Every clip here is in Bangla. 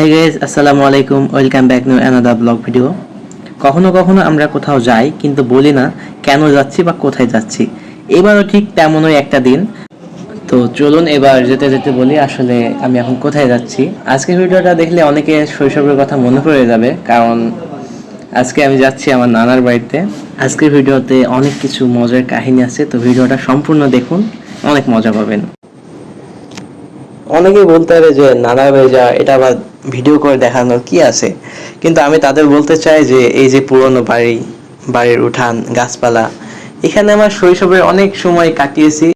হে গাইজ আসসালামু আলাইকুম welcome back new another blog video কখনো কখনো আমরা কোথাও যাই, কিন্তু বলি না কেন যাচ্ছি বা কোথায় যাচ্ছি। এবারও ঠিক তেমনই একটা দিন। তো চলুন এবার যেতে যেতে বলি আসলে আমি এখন কোথায় যাচ্ছি। আজকের ভিডিওটা দেখলে অনেকে শৈশবের কথা মনে পড়ে যাবে, কারণ আজকে আমি যাচ্ছি আমার নানার বাড়িতে। আজকের ভিডিওতে অনেক কিছু মজার কাহিনী আছে, তো ভিডিওটা সম্পূর্ণ দেখুন, অনেক মজা পাবেন। অনেকেই বলতে পারে যে নানা এটা আবার ভিডিও করে দেখানোর কি আছে? কিন্তু আমি তাদের বলতে চাই যে, এই যে পুরনো বাড়ি, বাড়ির উঠান, গাছপালা, এখানে আমার শৈশবের অনেক সময় কাটিয়েছি।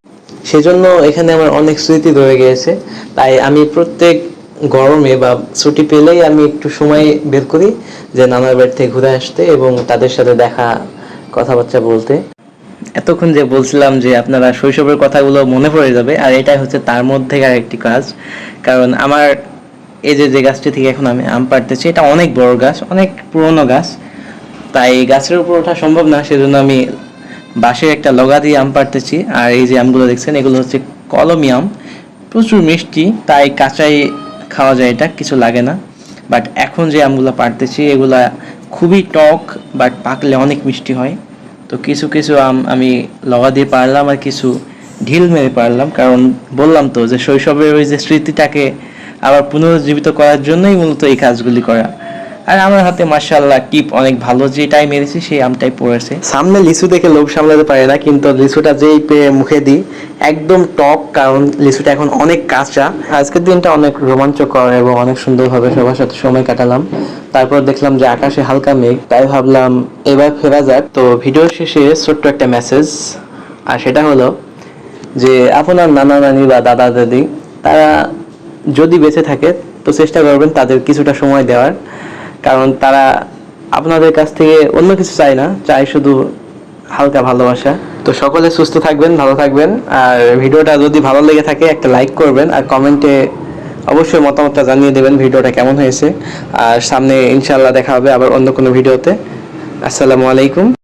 সেজন্য এখানে আমার অনেক স্মৃতি রয়ে গিয়েছে। তাই আমি প্রত্যেক গরমে বা ছুটি পেলেই আমি একটু সময় বের করি যে নানার বাড়ি থেকে ঘুরে আসতে এবং তাদের সাথে দেখা, কথাবার্তা বলতে। এতক্ষণ যে বলছিলাম যে আপনারা শৈশবের কথাগুলো মনে পড়ে যাবে, আর এটাই হচ্ছে তার মধ্যেকার একটি কাজ। কারণ আমার এই যে যে গাছটি থেকে এখন আমি আম পাড়তেছি, এটা অনেক বড় গাছ, অনেক পুরনো গাছ। তাই এই গাছের উপর ওঠা সম্ভব না, সেজন্য আমি বাঁশের একটা লগা দিয়ে আম পাড়তেছি। আর এই যে আমগুলো দেখছেন, এগুলো হচ্ছে কলমি আম। প্রচুর মিষ্টি, তাই কাঁচাই খাওয়া যায় এটা, কিছু লাগে না। বাট এখন যে আমগুলো পাড়তেছি, এগুলা খুবই টক, বাট পাকলে অনেক মিষ্টি হয়। তো কিছু কিছু আম আমি লগা দিয়ে পারলাম আর কিছু ঢিল মেরে পারলাম কারণ বললাম তো যে শৈশবের ওই যে স্মৃতিটাকে আবার পুনরুজ্জীবিত করার জন্যই মূলত এই কাজগুলি করা। আর আমার হাতে মার্শাল্লাহ টিপ অনেক ভালো যেটাই মেরেছি সেই আমটাই পড়েছে। সামনে লিচু দেখে লোভ সামলাতে পারে না, কিন্তু লিচুটা যেই পেয়ে মুখে দিই, একদম টক কারণ লিচুটা এখন অনেক কাঁচা। আজকের দিনটা অনেক রোমাঞ্চকর এবং অনেক সুন্দরভাবে সবার সাথে সময় কাটালাম। তারপর দেখলাম যে আকাশে হালকা মেঘ, তাই ভাবলাম এবার ফেরা যাক। তো ভিডিওর শেষে ছোট্ট একটা মেসেজ আর সেটা হলো যে, আপনার নানা নানি বা দাদা দাদি, তারা যদি বেঁচে থাকে, তো চেষ্টা করবেন তাদের কিছুটা সময় দেওয়ার। কারণ তারা আপনাদের কাছ থেকে অন্য কিছু চায় না, চায় শুধু হালকা ভালোবাসা। তো সকলে সুস্থ থাকবেন, ভালো থাকবেন। আর ভিডিওটা যদি ভালো লেগে থাকে, একটা লাইক করবেন। আর কমেন্টে অবশ্যই মতামতটা জানিয়ে দেবেন ভিডিওটা কেমন হয়েছে। আর সামনে ইনশাল্লাহ দেখা হবে আবার অন্য কোনো ভিডিওতে। আসসালামু আলাইকুম।